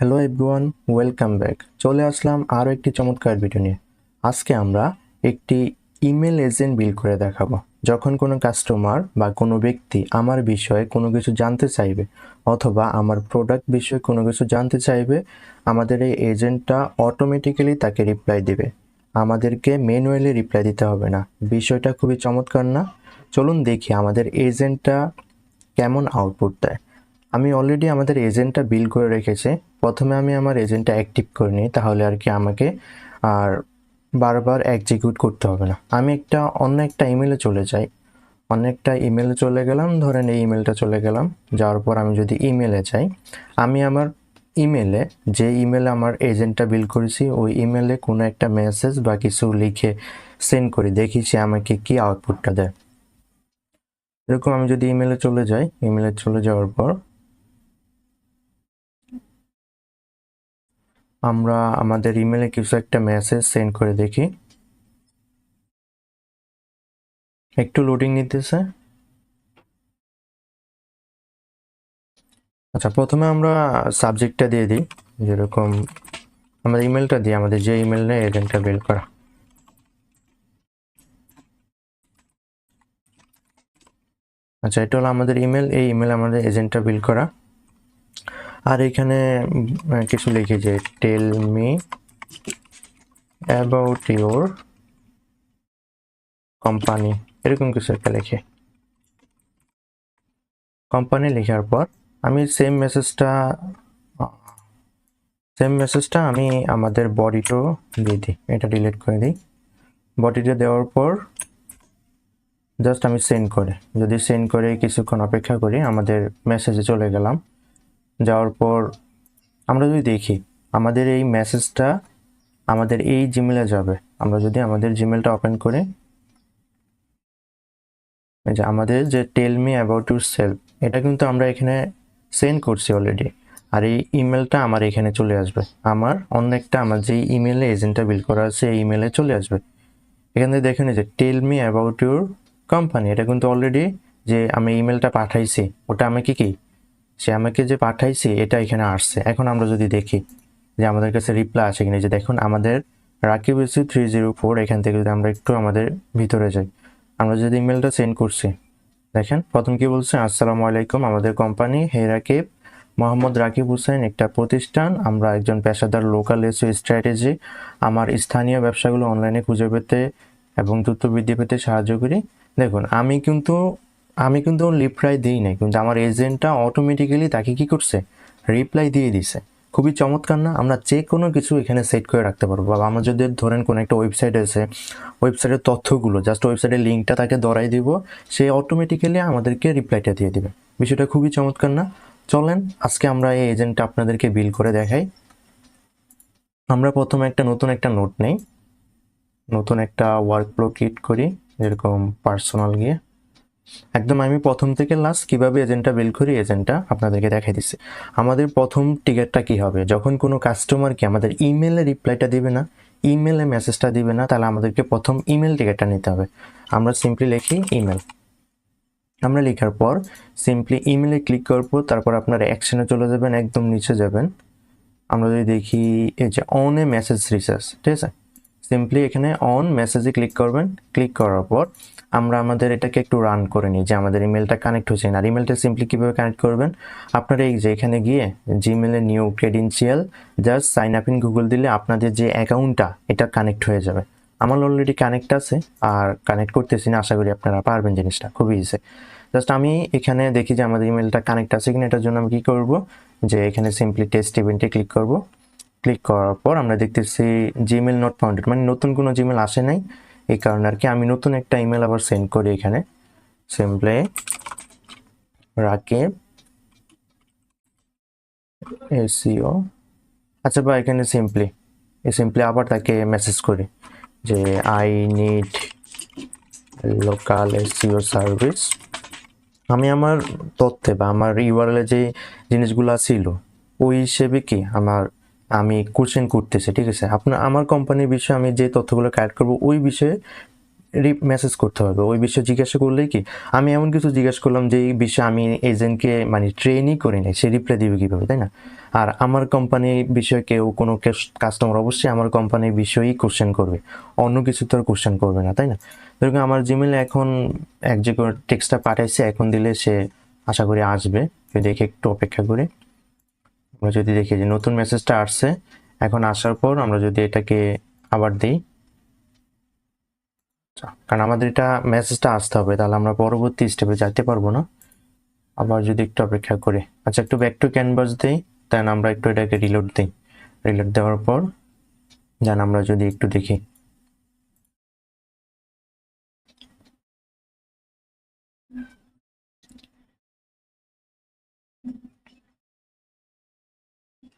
Hello everyone welcome back চলে আসলাম আরও একটি চমৎকার ভিডিও নিয়ে। আজকে আমরা একটি ইমেল এজেন্ট বিল করে দেখাবো। যখন কোনো কাস্টমার বা কোনো ব্যক্তি আমার বিষয়ে কোনো কিছু জানতে চাইবে অথবা আমার প্রোডাক্ট বিষয়ে কোনো কিছু জানতে চাইবে, আমাদের এই এজেন্টটা অটোমেটিক্যালি তাকে রিপ্লাই দেবে। আমাদেরকে ম্যানুয়ালি রিপ্লাই দিতে হবে না। বিষয়টা খুবই চমৎকার না? চলুন দেখি আমাদের এজেন্টটা কেমন আউটপুট দেয়। আমি অলরেডি আমাদের এজেন্টটা বিল করে রেখেছে। প্রথমে আমি আমার এজেন্টটা অ্যাক্টিভ করে নিই, তাহলে আর কি আমাকে আর বারবার এক্সিকিউট করতে হবে না। আমি একটা, অন্য একটা ইমেলে চলে যাই। অন্য একটা ইমেলে চলে গেলাম, ধরেন এই ইমেলটা চলে গেলাম। যাওয়ার পর আমি যদি ইমেলে যাই, আমি আমার ইমেলে যে ইমেলে আমার এজেন্টটা বিল করেছি, ওই ইমেলে কোনো একটা মেসেজ বা কিছু লিখে সেন্ড করি, দেখি সে আমাকে কি আউটপুটটা দেয়। এরকম আমি যদি ইমেলে চলে যাই ইমেলে চলে যাওয়ার পর আমরা আমাদের ইমেলে কিছু একটা মেসেজ সেন্ড করে দেখি। একটু লোডিং নিতেছে। আচ্ছা প্রথমে আমরা সাবজেক্টটা দিয়ে দিই। যেরকম আমাদের ইমেলটা দিই, আমাদের যে ইমেল নেই এজেন্টটা বেল করা। আচ্ছা এটা হলো আমাদের ইমেল এই ইমেল আমাদের এজেন্টটা বিল করা। আর এখানে কিছু লিখি যে tell me about your company এরকম কিছু একটা লিখে। কোম্পানি লেখার পর, আমি সেম মেসেজটা সেম মেসেজটা আমি আমাদের বডিটো দিয়ে দিই। এটা ডিলিট করে দিই। বডিটা দেওয়ার পর জাস্ট আমি সেন্ড করে। যদি সেন্ড করে কিছুক্ষণ অপেক্ষা করি, আমাদের মেসেজে চলে গেলাম। যাওয়ার পর আমরা যদি দেখি, আমাদের এই মেসেজটা আমাদের এই জিমেলে যাবে। আমরা যদি আমাদের জিমেলটা ওপেন করি যে আমাদের যে tell me about yourself এটা কিন্তু আমরা এখানে সেন্ড করছি অলরেডি আর এই ইমেলটা আমার এখানে চলে আসবে। আমার অন্য একটা আমার যে ইমেলে এজেন্টটা বিল করা আছে, এই ইমেলে চলে আসবে। এখান দেখেন যে tell me about your company এটা কিন্তু অলরেডি যে আমি ইমেলটা পাঠাইছি, ওটা আমাকে কি সে আমাকে যে পাঠাইছে, এটা এখানে আসছে। এখন আমরা যদি দেখি যে আমাদের কাছে রিপ্লাই আসে কিনা যে দেখুন, আমাদের Rakib AC three zero four এখান থেকে যদি আমরা একটু আমাদের ভিতরে যাই। আমরা যদি ইমেলটা সেন্ড করছি, দেখেন, প্রথম কি বলছে? আসসালামু আলাইকুম, আমাদের কোম্পানি হে রাকিব, মোহাম্মদ রাকিব হুসেন একটা প্রতিষ্ঠান। আমরা একজন পেশাদার লোকাল এসও স্ট্র্যাটেজি আমার স্থানীয় ব্যবসাগুলো অনলাইনে খুঁজে পেতে এবং দ্রুত বৃদ্ধি পেতে সাহায্য করি। দেখুন, আমি কিন্তু আমি কিন্তু রিপ্লাই দিই নাই, কিন্তু আমার এজেন্টটা অটোমেটিক্যালি তাকে কি করছে? রিপ্লাই দিয়ে দিছে। খুবই চমৎকার না? আমরা যে কোনো কিছু এখানে সেট করে রাখতে পারব। বা আমরা যদি ধরেন কোনো একটা ওয়েবসাইট আছে ওয়েবসাইটের তথ্যগুলো জাস্ট ওয়েবসাইটের লিঙ্কটা তাকে ধরাই দিব, সে অটোমেটিক্যালি আমাদেরকে রিপ্লাইটা দিয়ে দিবে। বিষয়টা খুবই চমৎকার না? চলেন, আজকে আমরা এই এজেন্টটা আপনাদেরকে বিল করে দেখাই। আমরা প্রথমে একটা নতুন একটা নোট নেই। নতুন একটা ওয়ার্ক ফ্লো ক্রিয়েট করি, যেরকম পার্সোনাল গিয়ে। একদম আমি প্রথম থেকে লাস্ট কীভাবে এজেন্টটা বিল করি এজেন্টটা আপনাদেরকে দেখাই দিচ্ছি। আমাদের প্রথম টিকিটটা কি হবে? যখন কোনো কাস্টমার কি আমাদের ইমেলে রিপ্লাইটা দিবে না ইমেলে মেসেজটা দিবে না, তাহলে আমাদেরকে প্রথম ইমেল টিকিটটা নিতে হবে। আমরা সিম্পলি লিখি ইমেল আমরা লেখার পর সিম্পলি ইমেলে ক্লিক করার পর তারপর আপনার অ্যাকশনে চলে যাবেন, একদম নিচে যাবেন। আমরা যদি দেখি, এই যে অন এ মেসেজ রিসার্চ ঠিক আছে? সিম্পলি এখানে অন মেসেজে ক্লিক করবেন। ক্লিক করার পর আমরা আমাদের এটাকে একটু রান করে নিই, যে আমাদের ইমেলটা কানেক্ট হচ্ছে না। আর ইমেলটা সিম্পলি কীভাবে কানেক্ট করবেন? আপনারা এই যে এখানে গিয়ে জিমেলে new credential just sign up in Google দিলে আপনাদের যে অ্যাকাউন্টটা এটা কানেক্ট হয়ে যাবে। আমার অলরেডি কানেক্ট আছে, আর কানেক্ট করতেছি না, আশা করি আপনারা পারবেন জিনিসটা খুবই ইজি জাস্ট আমি এখানে দেখি যে আমাদের ইমেলটা কানেক্ট আছে কিনা, এটার জন্য আমি কী করব? যে এখানে সিম্পলি টেস্ট ইভেন্টে ক্লিক করব। ক্লিক করার পর আমরা দেখতেছি জিমেল নট ফাউন্ডেড মানে নতুন কোনো জিমেল আসে নাই। এই কারণে আর কি আমি নতুন একটা ইমেল আবার সেন্ড করি এখানে। সিম্পলি রাকিব এসিও আচ্ছা বা এখানে সিম্পলি সিম্পলি আবার তাকে মেসেজ করি যে I need local ACO service আমি আমার তথ্যে বা আমার ইউআরএলে যে জিনিসগুলো ছিল, ওই হিসেবে কি আমার আমি কোশ্চেন করতেছি, ঠিক আছে? আপনার, আমার কোম্পানির বিষয়ে আমি যে তথ্যগুলো কালেক্ট করব, ওই বিষয়ে রিপ মেসেজ করতে হবে। ওই বিষয়ে জিজ্ঞাসা করলেই কি? আমি এমন কিছু জিজ্ঞাসা করলাম যে এই বিষয়ে আমি এজেন্টকে মানে ট্রেনই করি নাই, সে রিপ্লাই দিবে কীভাবে, তাই না? আর আমার কোম্পানির বিষয়ে কেউ, কোনো কাস্টমার অবশ্যই আমার কোম্পানির বিষয়েই কোশ্চেন করবে। অন্য কিছু তো আর কোশ্চেন করবে না, তাই না? ধরুন আমার জিমেলে এখন এক যে টেক্সটটা পাঠাইছে, এখন দিলে সে আশা করি আসবে। দেখে, একটু অপেক্ষা করি। আমরা যদি দেখি যে নতুন মেসেজটা আসছে এখন আসার পর আমরা যদি এটাকে আবার দিই আচ্ছা, কারণ আমাদের এটা মেসেজটা আসতে হবে তাহলে আমরা পরবর্তী স্টেপে যাইতে পারব না। আবার যদি একটু অপেক্ষা করি আচ্ছা একটু ব্যাক টু ক্যানভাস দিই দেন আমরা একটু এটাকে রিলোড দিই। রিলোড দেওয়ার পর দেন আমরা যদি একটু দেখি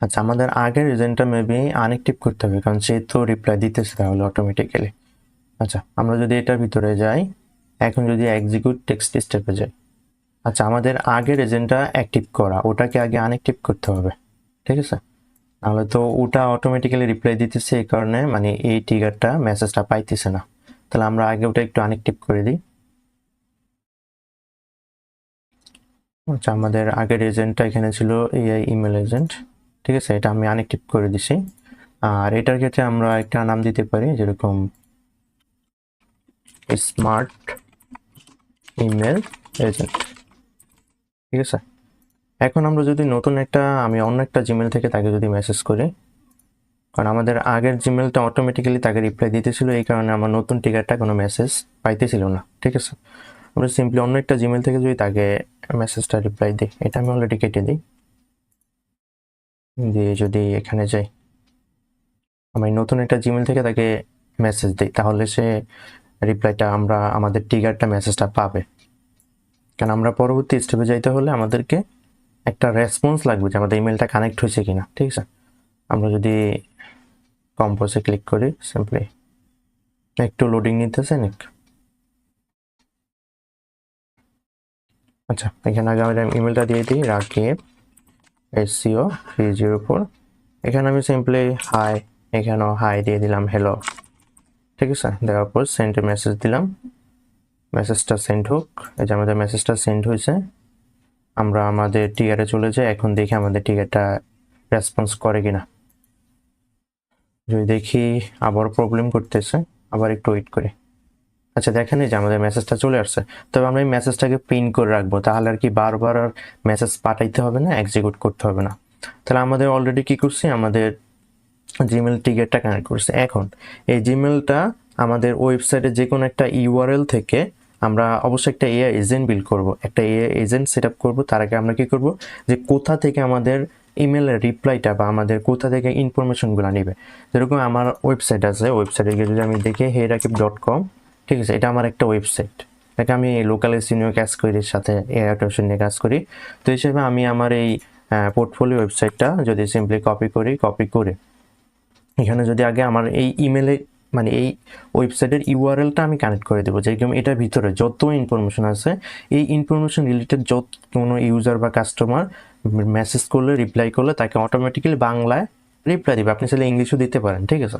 আচ্ছা আমাদের আগের এজেন্টটা মেবি আনএক্টিভ করতে হবে, কারণ সে তো রিপ্লাই দিতেছে তাহলে অটোমেটিক্যালি আচ্ছা আমরা যদি এটার ভিতরে যাই, এখন যদি এক্সিকিউট টেক্সট স্টেপে যাই। আচ্ছা আমাদের আগের এজেন্টটা অ্যাক্টিভ করা, ওটাকে আগে আনএক্টিভ করতে হবে, ঠিক আছে? নাহলে তো ওটা অটোমেটিক্যালি রিপ্লাই দিতেছে এই কারণে মানে এই টিগারটা মেসেজটা পাইতেছে না। তাহলে আমরা আগে ওটা একটু আনএক্টিভ করে দিই। আচ্ছা আমাদের আগের এজেন্টটা এখানে ছিল এআই ইমেল এজেন্ট ঠিক আছে? এটা আমি আনএক্টিভ করে দিছি। আর এটার ক্ষেত্রে আমরা একটা নাম দিতে পারি, যেরকম স্মার্ট ইমেল এজেন্ট ঠিক আছে? এখন আমরা যদি নতুন একটা, আমি অন্য একটা জিমেল থেকে তাকে যদি মেসেজ করি, কারণ আমাদের আগের জিমেলটা অটোমেটিক্যালি তাকে রিপ্লাই দিতেছিল, এই কারণে আমার নতুন টিকারটা কোনো মেসেজ পাইতেছিল না। ঠিক আছে? আমরা সিম্পলি অন্য একটা জিমেল থেকে যদি তাকে মেসেজটা রিপ্লাই দিই, এটা আমি অলরেডি কেটে দিই। দিয়ে যদি এখানে যাই, আমি নতুন একটা জিমেল থেকে তাকে মেসেজ দিই, তাহলে সে রিপ্লাইটা আমরা, আমাদের টিগারটা মেসেজটা পাবে। কারণ আমরা পরবর্তী স্টেপে যাইতে হলে আমাদেরকে একটা রেসপন্স লাগবে যে আমাদের ইমেলটা কানেক্ট হয়েছে কিনা, ঠিক আছে? আমরা যদি কম্পোজে ক্লিক করি সিম্পলি একটু লোডিং নিতেছে, নাক। আচ্ছা এখানে আগে আমি ইমেলটা দিয়ে দিই, Rakib. ACO three zero four এখানে আমি সিম্পলি হাই এখানেও হাই দিয়ে দিলাম হ্যালো ঠিক আছে? দেওয়ার পর সেন্ডে মেসেজ দিলাম। মেসেজটা সেন্ড হোক। এই যে আমাদের মেসেজটা সেন্ড হয়েছে। আমরা আমাদের টিকারে চলে যাই। এখন দেখি আমাদের টিকারটা রেসপন্স করে কিনা। যদি দেখি আবার প্রবলেম করতেছে, আবার একটু ওয়েট করি। আচ্ছা দেখেন যে আমাদের মেসেজটা চলে আসছে। তবে আমরা এই মেসেজটাকে প্রিন্ট করে রাখব। তাহলে আর কি বারবার আর মেসেজ পাঠাইতে হবে না এক্সিকিউট করতে হবে না। তাহলে আমাদের অলরেডি কি করছি? আমাদের জিমেল টিকেটটা কানেক্ট করছে। এখন এই জিমেলটা আমাদের ওয়েবসাইটে যে কোনো একটা ইউআরএল থেকে আমরা অবশ্যই একটা এআই এজেন্ট বিল্ড করব। একটা এআই এজেন্ট সেট আপ করব। তার আগে আমরা কি করব? যে কোথা থেকে আমাদের ইমেলের রিপ্লাইটা বা আমাদের কোথা থেকে ইনফরমেশনগুলো নেবে। যেরকম আমার ওয়েবসাইট আছে ওয়েবসাইটে গিয়ে যদি আমি দেখি হেরাকিব ডট কম ঠিক আছে, এটা আমার একটা ওয়েবসাইট এটাকে আমি লোকাল সিনিয়র কাজ করি, সাথে এআই অটোমেশন নিয়ে কাজ করি। তো হিসেবে আমি আমার এই পোর্টফোলিও ওয়েবসাইটটা যদি সিম্পলি কপি করি কপি করে, এখানে যদি আগে আমার এই ইমেলে মানে এই ওয়েবসাইটের ইউআরএলটা আমি কানেক্ট করে দেবো, যেরকম এটার ভিতরে যত ইনফরমেশন আছে, এই ইনফরমেশন রিলেটেড যত কোনো ইউজার বা কাস্টমার মেসেজ করলে রিপ্লাই করলে, তাকে অটোমেটিক্যালি বাংলায় রিপ্লাই দেবে। আপনি চাইলে ইংলিশও দিতে পারেন, ঠিক আছে?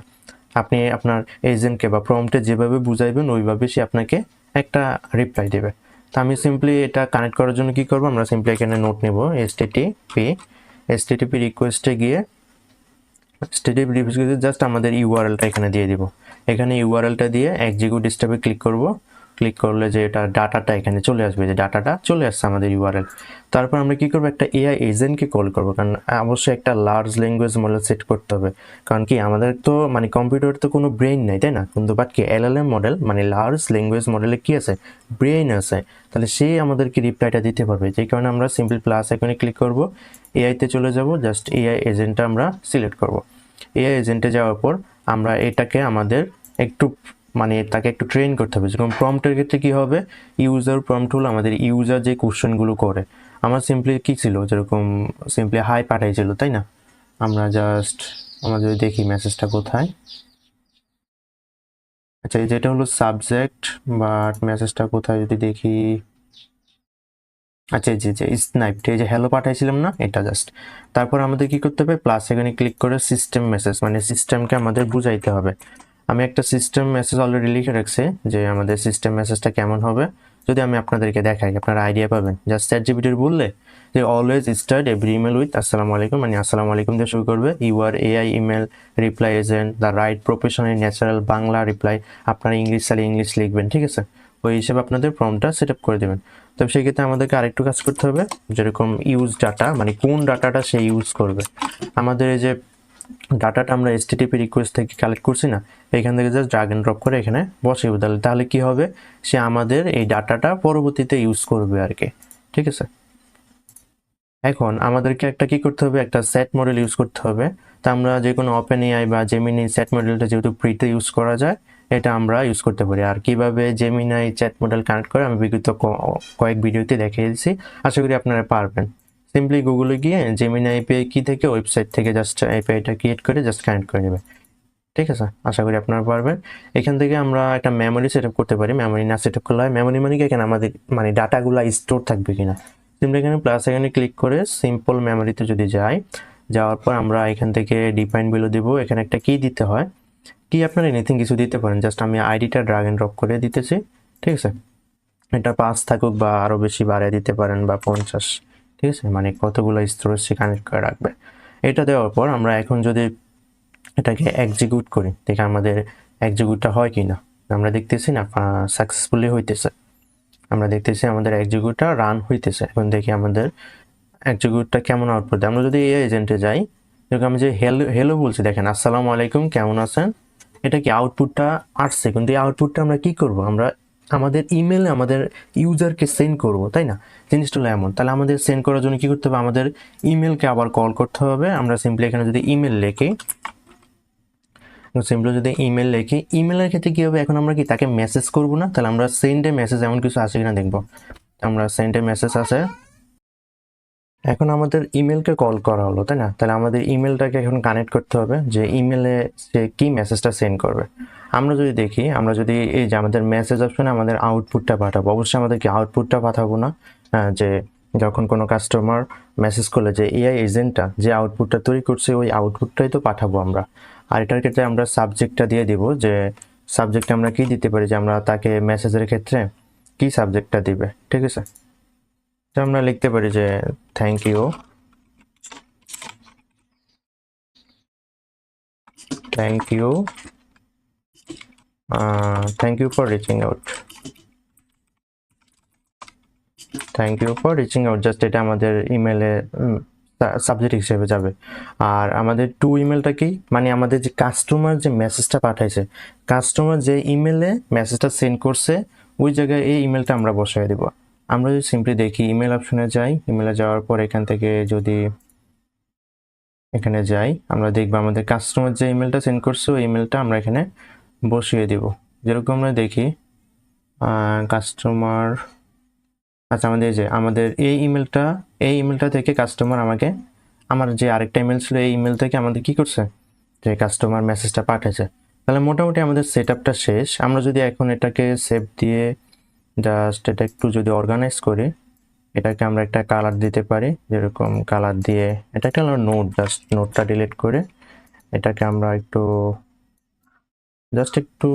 আপনি আপনার এজেন্টকে বা প্রমটে যেভাবে বুঝাইবেন, ওইভাবে সে আপনাকে একটা রিপ্লাই দেবে। তো আমি সিম্পলি এটা কানেক্ট করার জন্য কি করব? আমরা সিম্পলি এখানে নোট নেব এস টিটিপি এস টিটিপি রিকোয়েস্টে গিয়ে স্টেটিভ রিভিউজে জাস্ট আমাদের ইউআরএলটা এখানে দিয়ে দিব। এখানে ইউআরএলটা দিয়ে এক্সিকিউট স্টেপে ক্লিক করব। ক্লিক করলে যে এটা ডাটাটা এখানে চলে আসবে, যে ডাটাটা চলে আসছে আমাদের ইউআরএল তারপর আমরা কি করব? একটা এআই এজেন্টকে কল করব, কারণ অবশ্যই একটা লার্জ ল্যাঙ্গুয়েজ মডেল সেট করতে হবে। কারণ কি, আমাদের তো মানে কম্পিউটার তো কোনো ব্রেইন নাই, তাই না? কিন্তু বাট কি এলএলএম মডেল মানে লার্জ ল্যাঙ্গুয়েজ মডেলে কি আছে? ব্রেইন আছে। তাহলে সে আমাদেরকে রিপ্লাইটা দিতে পারবে। যেই কারণে আমরা সিম্পল প্লাস এখানে ক্লিক করব এআইতে চলে যাব জাস্ট এআই এজেন্টটা আমরা সিলেক্ট করব। এআই এজেন্টে যাওয়ার পর আমরা এটাকে আমাদের একটু মানে তাকে একটু ট্রেন করতে হবে। যেরকম প্রম্পটের ক্ষেত্রে কী হবে? ইউজার প্রম্পট হলো আমাদের ইউজার যে কোশ্চেনগুলো করে। আমার সিম্পলি কী ছিল? যেরকম সিম্পলি হাই পাঠাইছিল, তাই না? আমরা জাস্ট যদি দেখি মেসেজটা কোথায়। আচ্ছা এই যেটা হলো সাবজেক্ট বাট মেসেজটা কোথায় যদি দেখি? আচ্ছা জি যে স্নাইপড এই যে হ্যালো পাঠাইছিলাম না, এটা জাস্ট তারপর আমাদের কি করতে হবে? প্লাস এখানে ক্লিক করে সিস্টেম মেসেজ মানে সিস্টেমকে আমাদের বুঝাইতে হবে। আমি একটা সিস্টেম মেসেজ অলরেডি লিখে রাখছি যে আমাদের সিস্টেম মেসেজটা কেমন হবে। যদি আমি আপনাদেরকে দেখাই, আপনারা আইডিয়া পাবেন। জাস্ট চ্যাট জিপিটির বললে যে always start every email with আসসালামু আলাইকুম। মানে আসসালামু আলাইকুম দিয়ে শুরু করবে। You are AI email reply agent the right professional natural Bangla reply আপনারা ইংলিশ চাইলে ইংলিশ লিখবেন, ঠিক আছে? ওই হিসেবে আপনাদের ফর্মটা সেট আপ করে দেবেন। তো সেই ক্ষেত্রে আমাদেরকে আরেকটু কাজ করতে হবে। যেরকম ইউজ ডাটা মানে কোন ডাটাটা সে ইউজ করবে। আমাদের এই যে ডাটাটা আমরা এসটিটিপি রিকোয়েস্ট থেকে কালেক্ট করছি না, এখান থেকে জাস্ট ড্রাগ অ্যান্ড ড্রপ করে এখানে বসিয়ে তাহলে তাহলে কি হবে? সে আমাদের এই ডাটাটা পরবর্তীতে ইউজ করবে আর কি ঠিক আছে? এখন আমাদেরকে একটা কি করতে হবে? একটা সেট মডেল ইউজ করতে হবে। তা আমরা যে কোনো ওপেন এআই বা জেমিনি সেট মডেলটা যেহেতু ফ্রিতে ইউজ করা যায়, এটা আমরা ইউজ করতে পারি। আর কীভাবে জেমিনাই চ্যাট মডেল কানেক্ট করে, আমি বিগত কয়েক ভিডিওতে দেখিয়ে দিয়েছি আশা করি আপনারা পারবেন। সিম্পলি গুগলে গিয়ে জেমিনা এপিআই কি থেকে ওয়েবসাইট থেকে জাস্ট এপিআইটা ক্রিয়েট করে জাস্ট কানেক্ট করে নেবে। ঠিক আছে? আশা করি আপনারা পারবেন। এখান থেকে আমরা একটা মেমোরি সেট করতে পারি। মেমোরি না সেট আপ করলে হয়। মেমোরি মানে কি? এখানে আমাদের মানে ডাটাগুলো স্টোর থাকবে কিনা। সিম্পলি এখানে প্লাস এখানে ক্লিক করে সিম্পল মেমোরিতে যদি যাই, যাওয়ার পর আমরা এখান থেকে ডিফাইন ভ্যালু দিব। এখানে একটা কি দিতে হয়। কি আপনারা এনিথিং কিছু দিতে পারেন। জাস্ট আমি আইডিটা ড্রাগ অ্যান্ড ড্রপ করে দিতেছি। ঠিক আছে? এটা পাঁচ থাকুক বা আরও বেশি বাড়িয়ে দিতে পারেন বা পঞ্চাশ। ঠিক আছে? মানে কতগুলো স্টোরেজ সে কানেক্ট করে রাখবে। এটা দেওয়ার পর আমরা এখন যদি এটাকে এক্সিকিউট করি, দেখে আমাদের এক্সিকিউটটা হয় কি না আমরা দেখতেছি না সাকসেসফুলি হইতেছে। আমরা দেখতেছি আমাদের এক্সিকিউটটা রান হইতেছে। এখন দেখি আমাদের এক্সিকিউটটা কেমন আউটপুট দেয়। আমরা যদি এই এজেন্টে যাই যেরকম আমি যে হেলো হেলো বলছি, দেখেন, আসসালামু আলাইকুম, কেমন আছেন? এটা কি আউটপুটটা আসছে? কিন্তু এই আউটপুটটা আমরা কি করব? আমরা আমাদের ইমেলে আমাদের ইউজারকে সেন্ড করব, তাই না? জিনিসটা হলো এমন। তাহলে আমাদের সেন্ড করার জন্য কি করতে হবে? আমাদের ইমেলকে আবার কল করতে হবে। আমরা সিম্পলি এখানে যদি ইমেল লিখি সিম্পলি যদি ইমেল লিখি ইমেলের ক্ষেত্রে কী হবে? এখন আমরা কি তাকে মেসেজ করব না? তাহলে আমরা সেন্ডে মেসেজ এমন কিছু আছে কিনা দেখব। আমরা সেন্ডে মেসেজ আছে। এখন আমাদের ইমেলকে কল করা হলো, তাই না? তাহলে আমাদের ইমেলটাকে এখন কানেক্ট করতে হবে যে ইমেলে সে কি মেসেজটা সেন্ড করবে। আমরা যদি দেখি, আমরা যদি এই যে আমাদের মেসেজ অপশনে আমাদের আউটপুটটা পাঠাবো, অবশ্যই আমাদের কি আউটপুটটা পাঠাবো না যে যখন কোনো কাস্টমার মেসেজ করলে যে এআই এজেন্টটা যে আউটপুটটা তৈরি করছে, ওই আউটপুটটাই তো পাঠাবো আমরা। আর এটার ক্ষেত্রে আমরা সাবজেক্টটা দিয়ে দিব যে সাবজেক্টে আমরা কি দিতে পারি? যে আমরা তাকে মেসেজের ক্ষেত্রে কি সাবজেক্টটা দিবে? ঠিক আছে? তো আমরা লিখতে পারি যে thank you thank you thank you for reaching out thank you for reaching out just এটা আমাদের ইমেলে সাবজেক্ট হিসেবে যাবে। আর আমাদের টু ইমেলটা কি? মানে আমাদের যে কাস্টমার যে মেসেজটা পাঠাইছে কাস্টমার যে ইমেলে মেসেজটা সেন্ড করছে, ওই জায়গায় এই ইমেলটা আমরা বসাই দেবো। আমরা যদি সিম্পলি দেখি ইমেল অপশনে যাই ইমেলে যাওয়ার পর এখান থেকে যদি এখানে যাই, আমরা দেখব আমাদের কাস্টমার যে ইমেলটা সেন্ড করছে, ওই ইমেলটা আমরা এখানে বসিয়ে দিব। যেরকম আমরা দেখি কাস্টমার আচ্ছা আমাদের যে, আমাদের এই ইমেলটা এই ইমেলটা থেকে কাস্টমার আমাকে, আমার যে আরেকটা ইমেল ছিল, এই ইমেল থেকে আমাদের কি করছে? যে কাস্টমার মেসেজটা পাঠিয়েছে তাহলে মোটামুটি আমাদের সেট আপটা শেষ। আমরা যদি এখন এটাকে সেভ দিয়ে জাস্ট এটা একটু যদি অর্গানাইজ করি, এটাকে আমরা একটা কালার দিতে পারি, যেরকম কালার দিয়ে, এটা একটা নোট জাস্ট নোটটা ডিলিট করে, এটাকে আমরা একটু জাস্ট একটু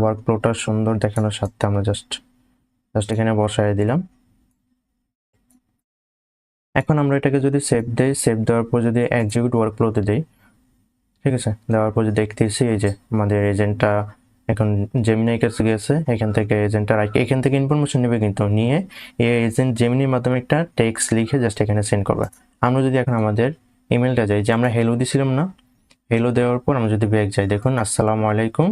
ওয়ার্ক ফ্লোটা সুন্দর দেখানোর সাথে আমরা জাস্ট জাস্ট এখানে বসায় দিলাম। এখন আমরা এটাকে যদি সেভ দেই সেভ দেওয়ার পর যদি এক্সিকিউট ওয়ার্ক ফ্লোতে দিই, ঠিক আছে? দেওয়ার পর যদি দেখতেছি এই যে আমাদের এজেন্টটা এখন জেমিনাই কাছে গেছে, এখান থেকে এজেন্টটা এখান থেকে ইনফরমেশন নেবে কিন্তু। নিয়ে এই এজেন্ট জেমিনির মাধ্যমে একটা টেক্সট লিখে জাস্ট এখানে সেন্ড করবে। আমরা যদি এখন আমাদের ইমেলটা যাই, যে আমরা হেলো দিছিলাম না হেলো দেওয়ার পর আমরা যদি ব্যাক যাই, দেখুন, আসসালামু আলাইকুম।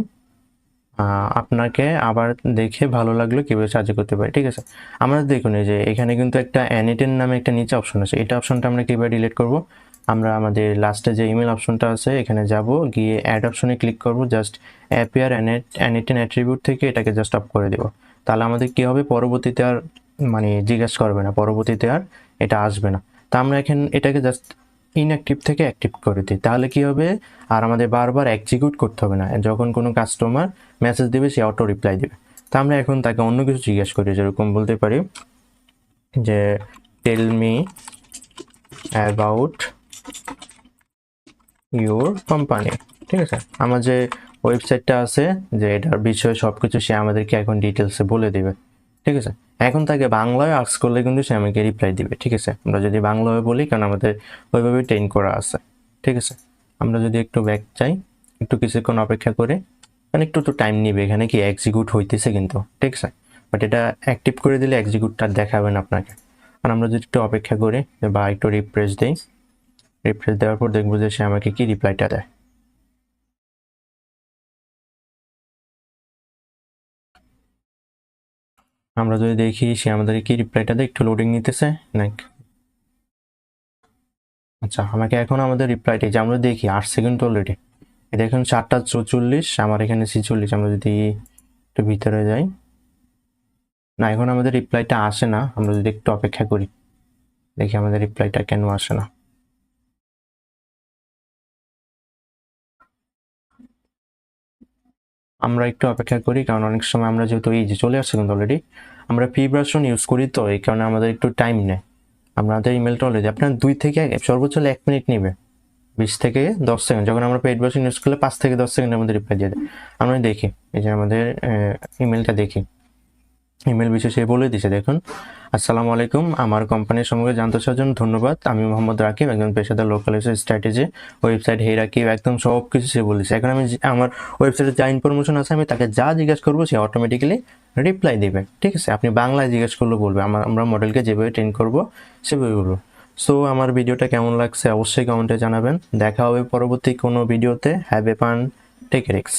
আপনাকে আবার দেখে ভালো লাগল কীভাবে সাহায্য করতে পারি, ঠিক আছে? আমরা দেখুন, এই যে এখানে কিন্তু একটা অ্যানিটেন নামে একটা নিচে অপশন আছে। এটা অপশনটা আমরা কীভাবে ডিলিট করব? আমরা আমাদের লাস্টে যে ইমেল অপশনটা আছে, এখানে যাব, গিয়ে অ্যাড অপশনে ক্লিক করব জাস্ট অ্যাপিয়ার অ্যানেট অ্যানিটেন অ্যাট্রিবিউট থেকে এটাকে জাস্ট অফ করে দেব। তাহলে আমাদের কী হবে? পরবর্তীতে আর মানে জিজ্ঞাসা করবে না, পরবর্তীতে আর এটা আসবে না। তা আমরা এখন এটাকে জাস্ট ইনঅ্যাক্টিভ থেকে অ্যাক্টিভ করে দিই, তাহলে কি হবে? আর আমাদের বারবার এক্সিকিউট করতে হবে না। যখন কোনো কাস্টমার মেসেজ দেবে, সে অটো রিপ্লাই দেবে। তা আমরা এখন তাকে অন্য কিছু জিজ্ঞেস করি, যেরকম বলতে পারি যে tell me about your company ঠিক আছে? আমার যে ওয়েবসাইটটা আছে, যে এটার বিষয়ে সব কিছু সে আমাদেরকে এখন ডিটেলসে বলে দেবে। ঠিক আছে? এখন তাকে বাংলায় আর্টস করলে কিন্তু সে আমাকে রিপ্লাই দিবে, ঠিক আছে? আমরা যদি বাংলায় বলি, কারণ আমাদের ওইভাবে ট্রেন করা আছে, ঠিক আছে? আমরা যদি একটু ব্যাক চাই একটু কিছুক্ষণ অপেক্ষা করে মানে একটু তো টাইম নিবে, এখানে কি এক্সিকিউট হইতেছে কিন্তু, ঠিক আছে? বাট এটা অ্যাক্টিভ করে দিলে এক্সিকিউটটা দেখাবেন আপনাকে। আর আমরা যদি একটু অপেক্ষা করি, বা একটু রিফ্রেশ দিই রিফ্রেশ দেওয়ার পর দেখব যে সে আমাকে কি রিপ্লাইটা দেয়। আমরা যদি দেখি সে আমাদের কি রিপ্লাইটা একটু লোডিং নিতেছে? নাকি আচ্ছা আমাকে এখন আমাদের রিপ্লাইটা যে আমরা দেখি, আট সেকেন্ড অলরেডি এখন চারটা চৌচল্লিশ, আমার এখানে ছিচল্লিশ। আমরা যদি একটু ভিতরে যাই। না, এখন আমাদের রিপ্লাইটা আসে না। আমরা যদি একটু অপেক্ষা করি। দেখি আমাদের রিপ্লাইটা কেন আসে না। আমরা একটু অপেক্ষা করি, কারণ অনেক সময় আমরা যেহেতু এই যে চলে আসছে কিন্তু অলরেডি আমরা ফি ভার্সন ইউজ করি তো, এই কারণে আমাদের একটু টাইম নেয়। আমাদের ইমেলটা অলরেডি আপনার দুই থেকে সর্বোচ্চ এক মিনিট নেবে। বিশ থেকে দশ সেকেন্ড যখন আমরা পেড ভার্সন ইউজ করলে পাঁচ থেকে দশ সেকেন্ডের মধ্যে রিপ্লাই দিয়ে দেয়। আমরা দেখি, এই যে আমাদের ইমেলটা দেখি। ইমেল বিষয়ে সে বলে দিছে, দেখুন। আসসালামু আলাইকুম, আমার কোম্পানির সঙ্গে জানতে চাওয়ার জন্য ধন্যবাদ। আমি মোহাম্মদ রাকিব, একজন পেশাদার লোকালাইজেশন স্ট্র্যাটেজি ওয়েবসাইট হে রাকিব, একদম সব কিছু সে বলেছে এখন আমি আমার ওয়েবসাইটে যা ইনফরমেশন আছে, আমি তাকে যা জিজ্ঞেস করব, সে অটোমেটিক্যালি রিপ্লাই দেবে। ঠিক আছে? আপনি বাংলায় জিজ্ঞেস করলে বলবে। আমার আমরা মডেলকে যেভাবে ট্রেন করব, সেভাবে বলব। সো আমার ভিডিওটা কেমন লাগছে, অবশ্যই কমেন্টে জানাবেন। দেখা হবে পরবর্তী কোনো ভিডিওতে হ্যাভ এ পান টেক রিক্স